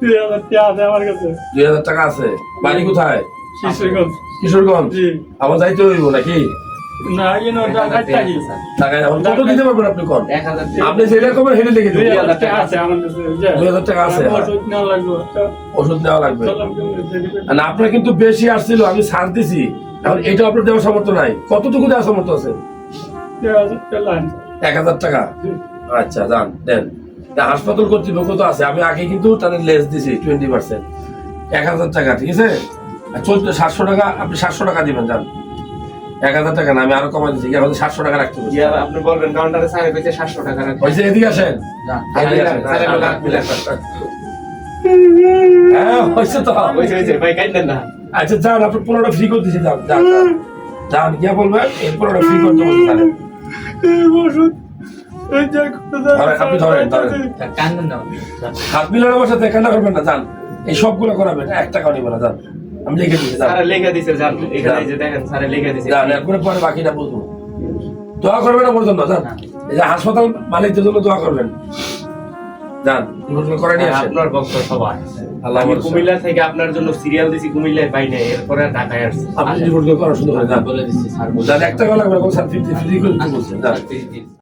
দুই হাজার টাকা আছে আমার কাছে। দুই হাজার টাকা আছে। বাড়ি কোথায়? কিশোরগঞ্জ। কিশোরগঞ্জ? জি। আবার যাইতে হইব নাকি? না ইয়ে নো ঢাকায় থাকি টাকা কত দিতে পারবেন আপনি কোন? এক হাজার টাকা। আপনি যেটা কমেন হেঁটে লিখে দুই হাজার টাকা আছে আমার কাছে দুই হাজার টাকা আছে। ওষুধ নেওয়া লাগবে ওষুধ নেওয়া। আর আপনার কিন্তু বেশি আসছিল আমি ছাড় দিছি। এখন এটা আপনার দেওয়ার সামর্থ্য নাই। কতটুকু দেওয়ার সামর্থ্য আছে? এক হাজার টাকা? আচ্ছা যান দেন। হাসপাতাল কর্তৃপক্ষ তো আছে। আমি আগে কিন্তু তাদের লেস দিছি টোয়েন্টি পার্সেন্ট এক হাজার টাকা ঠিক আছে? চলতে সাতশো টাকা আপনি সাতশো টাকা দিবেন যান। এক হাজার টাকা না আমি আরও কমাই দিচ্ছি এখন সাতশো টাকা রাখতে ইয়া, আপনি বলবেন কাউন্টারে স্যার পেয়েছে সাতশো টাকা রাখবেন। ওই এদিকে আসেন। হ্যাঁ হয়েছে তো। হয়েছে, হয়েছে, ভাই কাইন্দেন না। আচ্ছা যান আপনি পনেরোটা ফ্রি করে দিচ্ছি যান যান যান। যান গিয়া বলবেন এই পনেরোটা ফ্রি করতে বলতে পারেন আপনি ধরেন, ধরেন। কান্দেন হাত মিলানোর বসে দেখা না করবেন না যান এই সবগুলো করাবেন এক টাকাও নিবেন না যান আমি লিখে দিচ্ছি স্যারে লেখা দিছে, যান, এখানে যে দেখেন, স্যারে লেখা দিছে। যান এরপরে পরে বাকিটা বুঝব দোয়া করবেন না পর্যন্ত যান এই যে হাসপাতাল মালিকদের জন্য দোয়া করবেন যান এগুলো করে নিয়ে আসেন আপনার ভক্ত সবাই। আল্লাহ আমি কুমিল্লা থেকে আপনার জন্য সিরিয়াল দিছি কুমিল্লায় পাই নাই এরপরে ঢাকায় আসছি আপনি রিপোর্ট করে করা যান বলে দিচ্ছি স্যার যান এক টাকা লাগবে না, কোনো স্যার ফিফটি ফ্রি করে বলছেন যান স্যার,